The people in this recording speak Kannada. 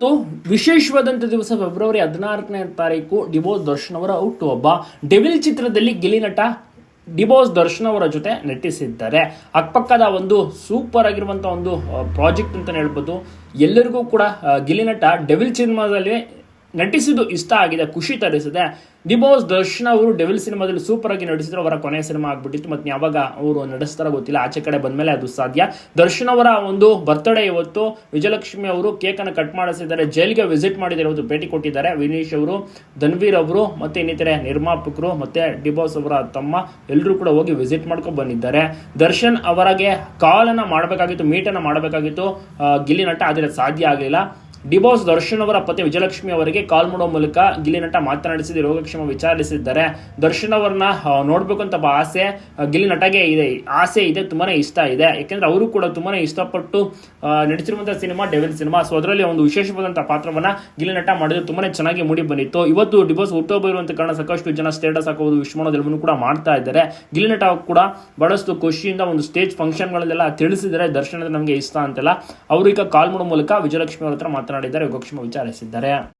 ಮತ್ತು ವಿಶೇಷವಾದಂಥ ದಿವಸ ಫೆಬ್ರವರಿ ಹದಿನಾಲ್ಕನೇ ತಾರೀಕು ಡಿಬೋಸ್ ದರ್ಶನ್ ಅವರ ಹುಟ್ಟುಹಬ್ಬ ಡೆವಿಲ್ ಚಿತ್ರದಲ್ಲಿ ಗಿಲಿ ನಟ ಡಿಬೋಸ್ ದರ್ಶನ್ ಅವರ ಜೊತೆ ನಟಿಸಿದ್ದಾರೆ. ಅಕ್ಕಪಕ್ಕದ ಒಂದು ಸೂಪರ್ ಆಗಿರುವಂಥ ಒಂದು ಪ್ರಾಜೆಕ್ಟ್ ಅಂತಲೇ ಹೇಳ್ಬೋದು. ಎಲ್ಲರಿಗೂ ಕೂಡ ಗಿಲಿನಟ ಗಿಲಿ ನಟ ಡೆವಿಲ್ ಸಿನಿಮಾದಲ್ಲಿ ನಟಿಸಿದ್ದು ಇಷ್ಟ ಆಗಿದೆ, ಖುಷಿ ತರಿಸಿದೆ. ಡಿಬೋಸ್ ದರ್ಶನ್ ಅವರು ಡೆವಿಲ್ ಸಿನಿಮಾದಲ್ಲಿ ಸೂಪರ್ ಆಗಿ ನಟಿಸಿದ್ರು, ಅವರ ಕೊನೆಯ ಸಿನಿಮಾ ಆಗ್ಬಿಟ್ಟಿತ್ತು, ಮತ್ತೆ ಯಾವಾಗ ಅವರು ನಡೆಸ್ತಾರೋ ಗೊತ್ತಿಲ್ಲ, ಆಚೆ ಕಡೆ ಬಂದಮೇಲೆ ಅದು ಸಾಧ್ಯ. ದರ್ಶನ್ ಅವರ ಒಂದು ಬರ್ತ್ಡೇ ಇವತ್ತು, ವಿಜಯಲಕ್ಷ್ಮಿ ಅವರು ಕೇಕ್ ಅನ್ನು ಕಟ್ ಮಾಡಿಸಿದ್ದಾರೆ, ಜೈಲಿಗೆ ವಿಸಿಟ್ ಮಾಡಿದ್ದಾರೆ ಇವತ್ತು ಭೇಟಿ ಕೊಟ್ಟಿದ್ದಾರೆ. ವಿನೀಶ್ ಅವರು, ಧನ್ವೀರ್ ಅವರು, ಮತ್ತೆ ಇನ್ನಿತರೆ ನಿರ್ಮಾಪಕರು ಮತ್ತೆ ಡಿಬೋಸ್ ಅವರ ತಮ್ಮ ಎಲ್ಲರೂ ಕೂಡ ಹೋಗಿ ವಿಸಿಟ್ ಮಾಡ್ಕೊಂಡು ಬಂದಿದ್ದಾರೆ. ದರ್ಶನ್ ಅವರಿಗೆ ಕಾಲನ್ನು ಮಾಡಬೇಕಾಗಿತ್ತು ಮೀಟನ್ನು ಮಾಡಬೇಕಾಗಿತ್ತು. ಗಿಲ್ಲಿ ನಟ ಆದರೆ ಸಾಧ್ಯ ಆಗಲಿಲ್ಲ. ಡಿಬೋಸ್ ದರ್ಶನ್ ಅವರ ಪತಿ ವಿಜಯಲಕ್ಷ್ಮಿ ಅವರಿಗೆ ಕಾಲ್ ಮಾಡೋ ಮೂಲಕ ಗಿಲ್ಲಿ ನಟ ಮಾತನಾಡಿಸಿದ, ರೋಗಕ್ಷೇಮ ವಿಚಾರಿಸಿದ್ದಾರೆ. ದರ್ಶನ್ ಅವರನ್ನ ನೋಡ್ಬೇಕು ಅಂತ ಆಸೆ ಗಿಲಿ ನಟಗೆ ಇದೆ. ಆಸೆ ಇದೆ, ತುಂಬಾನೇ ಇಷ್ಟ ಇದೆ. ಯಾಕೆಂದ್ರೆ ಅವರು ಕೂಡ ತುಂಬಾನೇ ಇಷ್ಟಪಟ್ಟು ನಡೆಸಿರುವಂತಹ ಸಿನಿಮಾ, ಡೆವಿಲ್ ಸಿನಿಮಾ. ಸೊ ಅದರಲ್ಲಿ ಒಂದು ವಿಶೇಷವಾದಂತಹ ಪಾತ್ರವನ್ನ ಗಿಲ್ಲಿ ನಟ ಮಾಡಿದ್ರು ತುಂಬಾನೇ ಚೆನ್ನಾಗಿ ಮೂಡಿ ಬಂದಿತ್ತು. ಇವತ್ತು ಡಿಬೋಸ್ ಹುಟ್ಟೋಬ ಇರುವಂತ ಕಾರಣ ಸಾಕಷ್ಟು ಜನ ಸ್ಟೇಟಸ್ ಹಾಕೋದು ವಿಶ್ ಕೂಡ ಮಾಡ್ತಾ ಇದ್ದಾರೆ. ಗಿಲ್ಲಿ ನಟ ಕೂಡ ಬಹಳಷ್ಟು ಖುಷಿಯಿಂದ ಒಂದು ಸ್ಟೇಜ್ ಫಂಕ್ಷನ್ಗಳಲ್ಲೆಲ್ಲ ತಿಳಿಸಿದರೆ ದರ್ಶನ ನಮಗೆ ಇಷ್ಟ ಅಂತೆಲ್ಲ. ಅವರು ಈಗ ಕಾಲ್ ಮಾಡೋ ಮೂಲಕ ವಿಜಯಲಕ್ಷ್ಮಿ ಅವರ ಹತ್ರ ಮಾತನಾಡಿದ್ದಾರೆ ಯೋಗಕ್ಷೇಮ ವಿಚಾರಿಸಿದ್ದಾರೆ